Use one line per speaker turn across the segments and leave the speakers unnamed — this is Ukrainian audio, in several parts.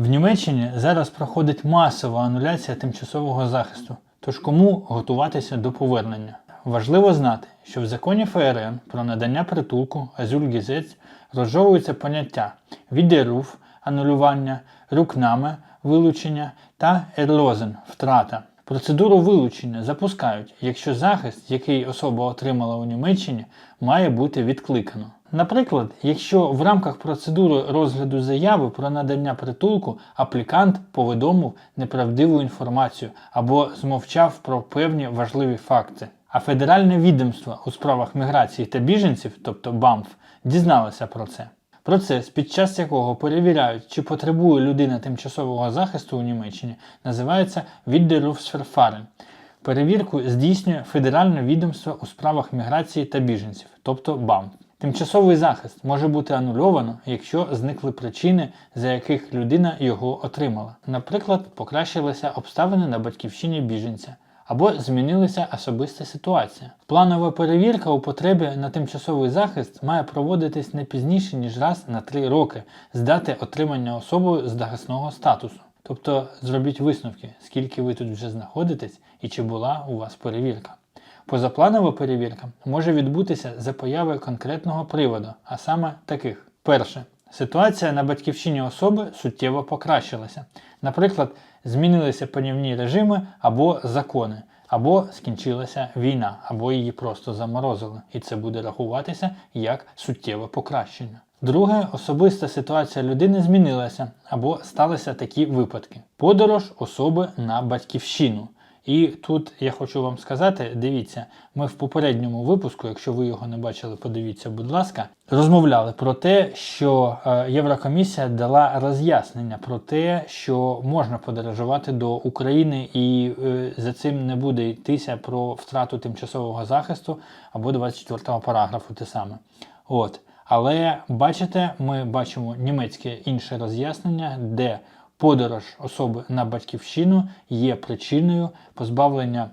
В Німеччині зараз проходить масова ануляція тимчасового захисту, тож кому готуватися до повернення? Важливо знати, що в законі ФРН про надання притулку Азюльгізець розжовуються поняття відеруф анулювання, рукнаме вилучення та ерлозен втрата. Процедуру вилучення запускають, якщо захист, який особа отримала у Німеччині, має бути відкликано. Наприклад, якщо в рамках процедури розгляду заяви про надання притулку аплікант повідомив неправдиву інформацію або змовчав про певні важливі факти. А федеральне відомство у справах міграції та біженців, тобто БАМФ, дізналося про це. Процес, під час якого перевіряють, чи потребує людина тимчасового захисту у Німеччині, називається Віддерufsverfahren. Перевірку здійснює Федеральне відомство у справах міграції та біженців, тобто БАМ. Тимчасовий захист може бути анульовано, якщо зникли причини, за яких людина його отримала. Наприклад, покращилися обставини на батьківщині біженця або змінилася особиста ситуація. Планова перевірка у потребі на тимчасовий захист має проводитись не пізніше, ніж раз на 3 роки з дати отримання особою захисного статусу. Тобто зробіть висновки, скільки ви тут вже знаходитесь і чи була у вас перевірка. Позапланова перевірка може відбутися за появи конкретного приводу, а саме таких. Перше. Ситуація на батьківщині особи суттєво покращилася. Наприклад, змінилися панівні режими або закони, або скінчилася війна, або її просто заморозили, і це буде рахуватися як суттєве покращення. Друге, особиста ситуація людини змінилася або сталися такі випадки: подорож особи на батьківщину. І тут я хочу вам сказати: дивіться, ми в попередньому випуску, якщо ви його не бачили, подивіться, будь ласка, розмовляли про те, що е, Єврокомісія дала роз'яснення про те, що можна подорожувати до України, і е, за цим не буде йтися про втрату тимчасового захисту або 24 параграфу те саме. От. Але бачите, ми бачимо німецьке інше роз'яснення, де подорож особи на батьківщину є причиною позбавлення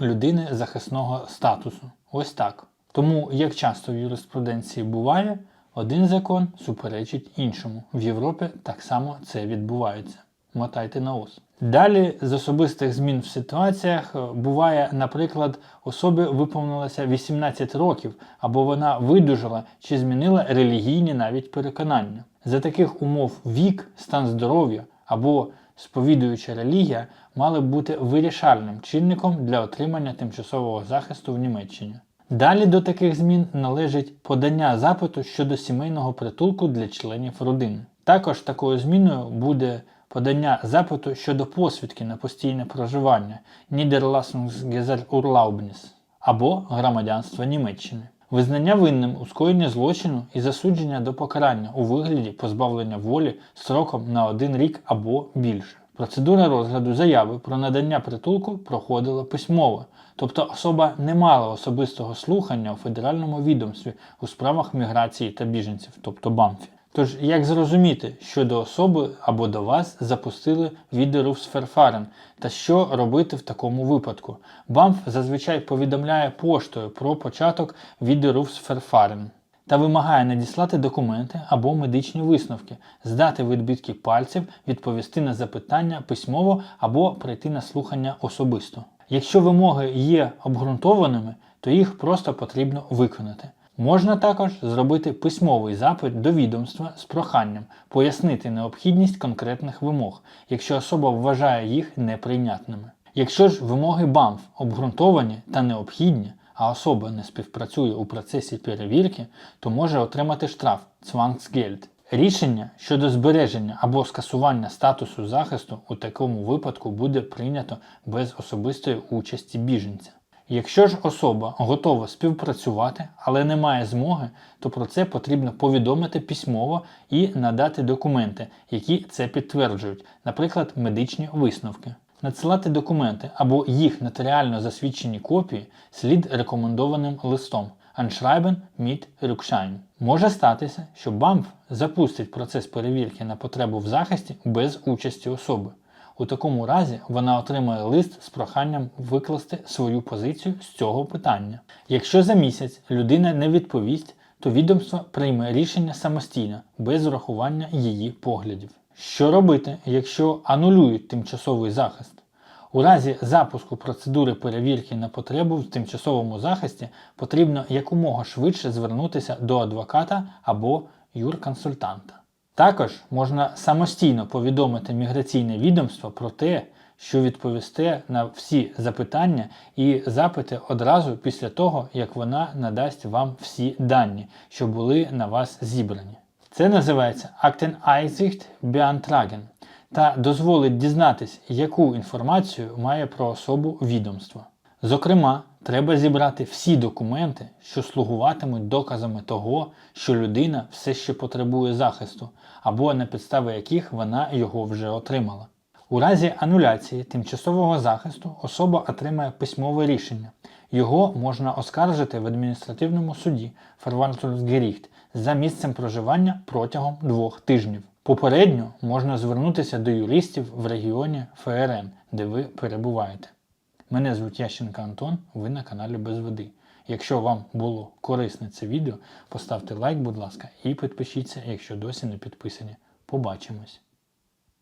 людини захисного статусу. Ось так. Тому, як часто в юриспруденції буває, один закон суперечить іншому. В Європі так само це відбувається. Мотайте на ус. Далі з особистих змін в ситуаціях е, буває, наприклад, особі виповнилося 18 років, або вона видужала чи змінила релігійні навіть переконання. За таких умов вік, стан здоров'я або сповідуюча релігія мали бути вирішальним чинником для отримання тимчасового захисту в Німеччині. Далі до таких змін належить подання запиту щодо сімейного притулку для членів родини. Також такою зміною буде подання запиту щодо посвідки на постійне проживання Niederlassungsgesetz або громадянства Німеччини. Визнання винним у скоєнні злочину і засудження до покарання у вигляді позбавлення волі строком на один рік або більше. Процедура розгляду заяви про надання притулку проходила письмово, тобто особа не мала особистого слухання у федеральному відомстві у справах міграції та біженців, тобто БАМФі. Тож, як зрозуміти, що до особи або до вас запустили відеорufsverfahren та що робити в такому випадку? БАМФ зазвичай повідомляє поштою про початок відеорufsverfahren та вимагає надіслати документи або медичні висновки, здати відбитки пальців, відповісти на запитання письмово або прийти на слухання особисто. Якщо вимоги є обґрунтованими, то їх просто потрібно виконати. Можна також зробити письмовий запит до відомства з проханням пояснити необхідність конкретних вимог, якщо особа вважає їх неприйнятними. Якщо ж вимоги БАМФ обґрунтовані та необхідні, а особа не співпрацює у процесі перевірки, то може отримати штраф Zwangsgeld. Рішення щодо збереження або скасування статусу захисту у такому випадку буде прийнято без особистої участі біженця. Якщо ж особа готова співпрацювати, але не має змоги, то про це потрібно повідомити письмово і надати документи, які це підтверджують, наприклад, медичні висновки. Надсилати документи або їх нотаріально засвідчені копії слід рекомендованим листом Anschreiben mit Rückschein. Може статися, що БАМФ запустить процес перевірки на потребу в захисті без участі особи. У такому разі вона отримає лист з проханням викласти свою позицію з цього питання. Якщо за місяць людина не відповість, то відомство прийме рішення самостійно, без урахування її поглядів. Що робити, якщо анулюють тимчасовий захист? У разі запуску процедури перевірки на потребу в тимчасовому захисті потрібно якомога швидше звернутися до адвоката або юрконсультанта. Також можна самостійно повідомити міграційне відомство про те, що відповісте на всі запитання і запити одразу після того, як вона надасть вам всі дані, що були на вас зібрані. Це називається Akteneinsicht beantragen та дозволить дізнатись, яку інформацію має про особу відомство. Зокрема, треба зібрати всі документи, що слугуватимуть доказами того, що людина все ще потребує захисту, або на підстави яких вона його вже отримала. У разі ануляції тимчасового захисту особа отримає письмове рішення. Його можна оскаржити в адміністративному суді Verwaltungsgericht за місцем проживання протягом двох тижнів. Попередньо можна звернутися до юристів в регіоні ФРН, де ви перебуваєте. Мене звуть Ященка Антон, ви на каналі Без Води. Якщо вам було корисне це відео, поставте лайк, будь ласка, і підпишіться, якщо досі не підписані. Побачимось!